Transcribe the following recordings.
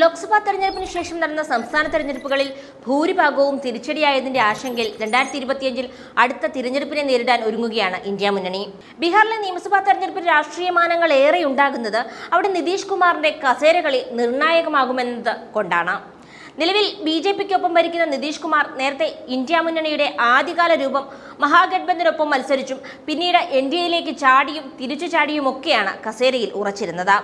ലോക്സഭാ തെരഞ്ഞെടുപ്പിന് ശേഷം നടന്ന സംസ്ഥാന തെരഞ്ഞെടുപ്പുകളിൽ ഭൂരിഭാഗവും തിരിച്ചടിയായതിന്റെ ആശങ്കയിൽ രണ്ടായിരത്തി ഇരുപത്തിയഞ്ചിൽ അടുത്ത തിരഞ്ഞെടുപ്പിനെ നേരിടാൻ ഒരുങ്ങുകയാണ് ഇന്ത്യ മുന്നണി. ബീഹാറിലെ നിയമസഭാ തെരഞ്ഞെടുപ്പിൽ രാഷ്ട്രീയമാനങ്ങൾ ഏറെ ഉണ്ടാകുന്നത് അവിടെ നിതീഷ് കുമാറിന്റെ കസേരകളി നിർണായകമാകുമെന്നത് കൊണ്ടാണ്. നിലവിൽ ബി ജെ പിക്കൊപ്പം ഭരിക്കുന്ന നിതീഷ് കുമാർ നേരത്തെ ഇന്ത്യ മുന്നണിയുടെ ആദ്യകാല രൂപം മഹാഗഡ്ബന്ധിനൊപ്പം മത്സരിച്ചും പിന്നീട് എൻ ഡി എയിലേക്ക് ചാടിയും തിരിച്ചു ചാടിയുമൊക്കെയാണ് കസേരയിൽ ഉറച്ചിരുന്നത്.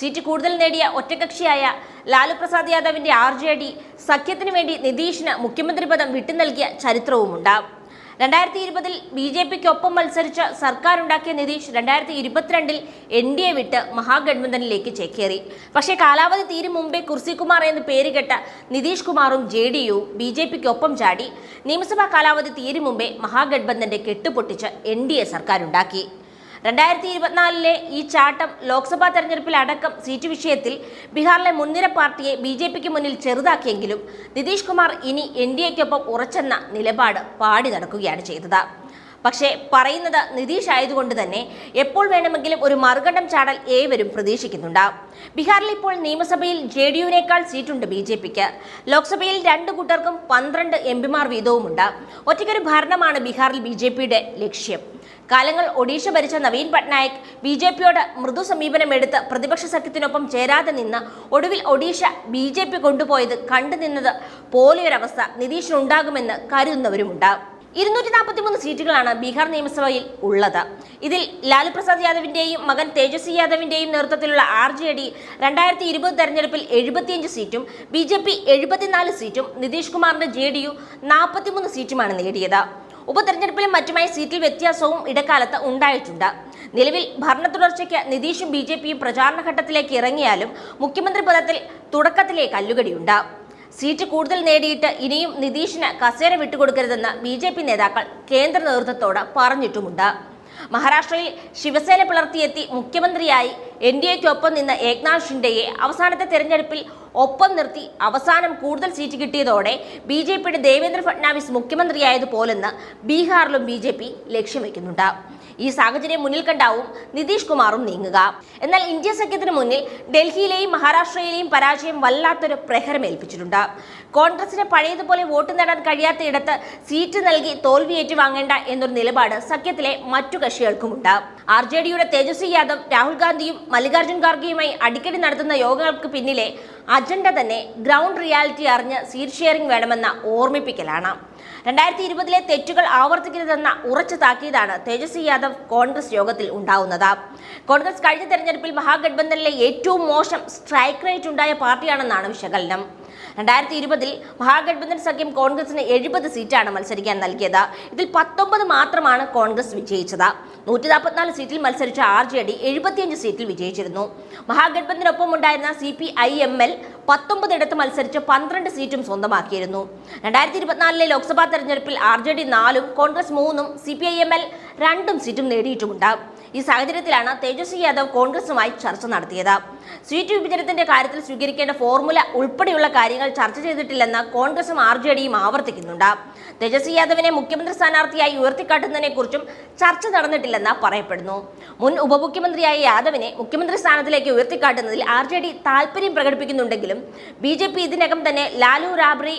സീറ്റ് കൂടുതൽ നേടിയ ഒറ്റകക്ഷിയായ ലാലു പ്രസാദ് യാദവിന്റെ ആർ ജെ ഡി സഖ്യത്തിനു വേണ്ടി നിതീഷിന് മുഖ്യമന്ത്രി പദം വിട്ടു നൽകിയ ചരിത്രവുമുണ്ട് രണ്ടായിരത്തി ഇരുപതിൽ ബി ജെ പിക്ക് ഒപ്പം മത്സരിച്ച് സർക്കാരുണ്ടാക്കിയ നിതീഷ് രണ്ടായിരത്തി ഇരുപത്തിരണ്ടിൽ എൻ ഡി എ വിട്ട് മഹാഗഡ്ബന്ധനിലേക്ക് ചേക്കേറി. പക്ഷേ കാലാവധി തീരും മുമ്പേ കുർസികുമാർ എന്ന് പേരുകെട്ട നിതീഷ് കുമാറും J D U B J പിക്ക് ഒപ്പം ചാടി. നിയമസഭാ കാലാവധി തീരും മുമ്പേ മഹാഗഡ്ബന്ധന്റെ കെട്ടുപൊട്ടിച്ച് എൻ ഡി എ സർക്കാരുണ്ടാക്കി. രണ്ടായിരത്തി ഇരുപത്തിനാലിലെ ഈ ചാട്ടം ലോക്സഭാ തെരഞ്ഞെടുപ്പിൽ അടക്കം സീറ്റ് വിഷയത്തിൽ ബീഹാറിലെ മുൻനിര പാർട്ടിയെ ബി ജെ പിക്ക് മുന്നിൽ ചെറുതാക്കിയെങ്കിലും നിതീഷ് കുമാർ ഇനി എൻ ഡി എക്കൊപ്പം ഉറച്ചെന്ന നിലപാട് പാടി നടക്കുകയാണ് ചെയ്തത്. പക്ഷേ പറയുന്നത് നിതീഷ് ആയതുകൊണ്ട് തന്നെ എപ്പോൾ വേണമെങ്കിലും ഒരു മറുകണ്ഠം ചാടൽ ഏവരും പ്രതീക്ഷിക്കുന്നുണ്ട്. ബീഹാറിൽ ഇപ്പോൾ നിയമസഭയിൽ ജെ ഡി സീറ്റുണ്ട് ബി ജെ പിക്ക്. ലോക്സഭയിൽ രണ്ട് കൂട്ടർക്കും പന്ത്രണ്ട് എം പിമാർ വീതവുമുണ്ട്. ഒറ്റയ്ക്കൊരു ഭരണമാണ് ബീഹാറിൽ ബി ജെ പിയുടെ ലക്ഷ്യം. കാലങ്ങൾ ഒഡീഷ ഭരിച്ച നവീൻ പട്നായക് ബി ജെ പിയോട് മൃദു സമീപനമെടുത്ത് പ്രതിപക്ഷ സഖ്യത്തിനൊപ്പം ചേരാതെ നിന്ന് ഒടുവിൽ ഒഡീഷ ബി ജെ പി കൊണ്ടുപോയത് കണ്ടു നിന്നത് പോലെയൊരവസ്ഥ നിതീഷിനുണ്ടാകുമെന്ന് കരുതുന്നവരുമുണ്ട്. ഇരുന്നൂറ്റി നാൽപ്പത്തി മൂന്ന് സീറ്റുകളാണ് ബീഹാർ നിയമസഭയിൽ ഉള്ളത്. ഇതിൽ ലാലു പ്രസാദ് യാദവിന്റെയും മകൻ തേജസ്വി യാദവിന്റെയും നേതൃത്വത്തിലുള്ള ആർ ജെ ഡി രണ്ടായിരത്തി ഇരുപത് തെരഞ്ഞെടുപ്പിൽ എഴുപത്തിയഞ്ച് സീറ്റും ബി ജെ പി എഴുപത്തിനാല് സീറ്റും നിതീഷ് കുമാറിന്റെ ജെ ഡി യു നാൽപ്പത്തിമൂന്ന് സീറ്റുമാണ് നേടിയത്. ഉപതെരഞ്ഞെടുപ്പിലും മറ്റുമായി സീറ്റിൽ വ്യത്യാസവും ഇടക്കാലത്ത് ഉണ്ടായിട്ടുണ്ട്. നിലവിൽ ഭരണ തുടർച്ചയ്ക്ക് നിതീഷും ബി ജെ പിയും പ്രചാരണ ഘട്ടത്തിലേക്ക് ഇറങ്ങിയാലും മുഖ്യമന്ത്രി പദത്തിൽ തുടക്കത്തിലേക്ക് കല്ലുകടിയുണ്ട്. സീറ്റ് കൂടുതൽ നേടിയിട്ട് ഇനിയും നിതീഷിന് കസേര വിട്ടുകൊടുക്കരുതെന്ന് ബി ജെ പി നേതാക്കൾ കേന്ദ്ര നേതൃത്വത്തോട് പറഞ്ഞിട്ടുമുണ്ട്. മഹാരാഷ്ട്രയിൽ ശിവസേന പിളർത്തിയെത്തി മുഖ്യമന്ത്രിയായി എൻ ഡി എക്കൊപ്പം നിന്ന ഏക്നാഥ് ഷിൻഡെയെ അവസാനത്തെ തെരഞ്ഞെടുപ്പിൽ ഒപ്പം നിർത്തി അവസാനം കൂടുതൽ സീറ്റ് കിട്ടിയതോടെ ബി ജെ പിയുടെ ദേവേന്ദ്ര ഫട്നാവിസ് മുഖ്യമന്ത്രിയായതുപോലെന്ന് ബീഹാറിലും ബി ജെ പി ലക്ഷ്യം വെക്കുന്നുണ്ട്. ഈ സാഹചര്യം മുന്നിൽ കണ്ടാവും നിതീഷ് കുമാറും നീങ്ങുക. എന്നാൽ ഇന്ത്യ സഖ്യത്തിന് മുന്നിൽ ഡൽഹിയിലെയും മഹാരാഷ്ട്രയിലെയും പരാജയം വല്ലാത്തൊരു പ്രഹരമേൽപ്പിച്ചിട്ടുണ്ട് കോൺഗ്രസിന് പഴയതുപോലെ വോട്ട് നേടാൻ കഴിയാത്ത ഇടത്ത് സീറ്റ് നൽകി തോൽവി ഏറ്റുവാങ്ങേണ്ട എന്നൊരു നിലപാട് സഖ്യത്തിലെ മറ്റു കക്ഷികൾക്കുമുണ്ട്. ആർ ജെ ഡിയുടെ തേജസ്വി യാദവ് രാഹുൽ ഗാന്ധിയും മല്ലികാർജുൻ ഖാർഗെയുമായി അടിക്കടി നടത്തുന്ന യോഗങ്ങൾക്ക് പിന്നിലെ അജണ്ട തന്നെ ഗ്രൗണ്ട് റിയാലിറ്റി അറിഞ്ഞ് സീറ്റ് ഷെയറിംഗ് വേണമെന്ന ഓർമ്മിപ്പിക്കലാണ്. രണ്ടായിരത്തി ഇരുപതിലെ തെറ്റുകൾ ആവർത്തിക്കരുതെന്ന ഉറച്ച താക്കീതാണ് തേജസ്വി യാദവ് കോൺഗ്രസ് യോഗത്തിൽ ഉണ്ടാവുന്നത്. കോൺഗ്രസ് കഴിഞ്ഞ തെരഞ്ഞെടുപ്പിൽ മഹാഗഡ്ബന്ധനിലെ ഏറ്റവും മോശം സ്ട്രൈക്ക് റേറ്റ് ഉണ്ടായ പാർട്ടിയാണെന്നാണ് വിശകലനം. രണ്ടായിരത്തി ഇരുപതിൽ മഹാഗഡ്ബന്ധൻ സഖ്യം കോൺഗ്രസിന് എഴുപത് സീറ്റാണ് മത്സരിക്കാൻ നൽകിയത്. ഇതിൽ പത്തൊമ്പത് മാത്രമാണ് കോൺഗ്രസ് വിജയിച്ചത്. നൂറ്റി നാൽപ്പത്തിനാല് സീറ്റിൽ മത്സരിച്ച ആർ ജെ ഡി എഴുപത്തിയഞ്ച് സീറ്റിൽ വിജയിച്ചിരുന്നു. മഹാഗഡ്ബന്ധനൊപ്പം ഉണ്ടായിരുന്ന C P I M L പത്തൊമ്പതിടത്ത് മത്സരിച്ച് പന്ത്രണ്ട് സീറ്റും സ്വന്തമാക്കിയിരുന്നു. രണ്ടായിരത്തി ഇരുപത്തിനാലിലെ ലോക്സഭാ തെരഞ്ഞെടുപ്പിൽ ആർ ജെ ഡി നാലും കോൺഗ്രസ് മൂന്നും C P I M L രണ്ടും സീറ്റും നേടിയിട്ടുമുണ്ട് ഈ സാഹചര്യത്തിലാണ് തേജസ്വി യാദവ് കോൺഗ്രസുമായി ചർച്ച നടത്തിയത്. സീറ്റ് വിഭജനത്തിന്റെ കാര്യത്തിൽ സ്വീകരിക്കേണ്ട ഫോർമുല ഉൾപ്പെടെയുള്ള കാര്യങ്ങൾ ചർച്ച ചെയ്തിട്ടില്ലെന്ന് കോൺഗ്രസും ആർ ജെ ഡിയും ആവർത്തിക്കുന്നുണ്ട്. തേജസ്വി യാദവിനെ മുഖ്യമന്ത്രി സ്ഥാനാർത്ഥിയായി ഉയർത്തിക്കാട്ടുന്നതിനെ കുറിച്ചും ചർച്ച നടന്നിട്ടില്ലെന്ന് പറയപ്പെടുന്നു. മുൻ ഉപമുഖ്യമന്ത്രിയായ യാദവിനെ മുഖ്യമന്ത്രി സ്ഥാനത്തിലേക്ക് ഉയർത്തിക്കാട്ടുന്നതിൽ ആർ ജെ ഡി താല്പര്യം പ്രകടിപ്പിക്കുന്നുണ്ടെങ്കിലും ബി ജെ പി ഇതിനകം തന്നെ ലാലു റാബ്രി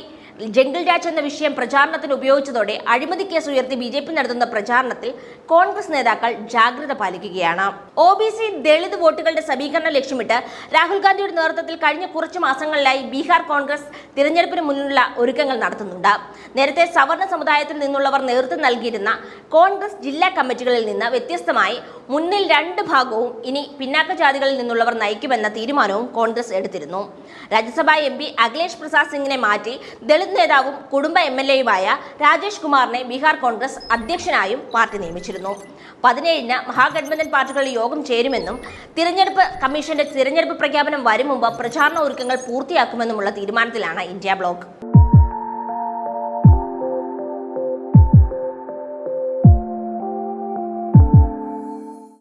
ജംഗിൾ രാജ് എന്ന വിഷയം പ്രചാരണത്തിന് ഉപയോഗിച്ചതോടെ അഴിമതി കേസ് ഉയർത്തി ബി ജെ പി നടത്തുന്ന പ്രചാരണത്തിൽ കോൺഗ്രസ് നേതാക്കൾ ജാഗ്രത പാലിക്കുകയാണ്. ഒ ബി സി ദളിത് വോട്ടുകളുടെ സമീകരണം ലക്ഷ്യമിട്ട് രാഹുൽ ഗാന്ധിയുടെ നേതൃത്വത്തിൽ കഴിഞ്ഞ കുറച്ച് മാസങ്ങളിലായി ബീഹാർ കോൺഗ്രസ് തിരഞ്ഞെടുപ്പിന് മുന്നിലുള്ള ഒരുക്കങ്ങൾ നടത്തുന്നുണ്ട്. നേരത്തെ സവർണ സമുദായത്തിൽ നിന്നുള്ളവർ നേതൃത്വം നൽകിയിരുന്ന കോൺഗ്രസ് ജില്ലാ കമ്മിറ്റികളിൽ നിന്ന് വ്യത്യസ്തമായി മുന്നിൽ രണ്ട് ഭാഗവും ഇനി പിന്നാക്ക ജാതികളിൽ നിന്നുള്ളവർ നയിക്കുമെന്ന തീരുമാനവും കോൺഗ്രസ് എടുത്തിരുന്നു. രാജ്യസഭാ എം പി അഖിലേഷ് പ്രസാദ് സിംഗിനെ മാറ്റി ദളിത് നേതാവും കുടുംബ എം എൽ എയുമായ രാജേഷ് കുമാറിനെ ബീഹാർ കോൺഗ്രസ് അധ്യക്ഷനായും പാർട്ടി നിയമിച്ചിരുന്നു. പതിനേഴിന് മഹാഗഡ്ബന്ധൻ പാർട്ടികളുടെ യോഗം ചേരുമെന്നും തിരഞ്ഞെടുപ്പ് കമ്മീഷന്റെ തിരഞ്ഞെടുപ്പ് പ്രഖ്യാപനം വരും മുമ്പ് പ്രചാരണ ഒരുക്കങ്ങൾ പൂർത്തിയാക്കുമെന്നുമുള്ള തീരുമാനത്തിലാണ് ഇന്ത്യ ബ്ലോക്ക്.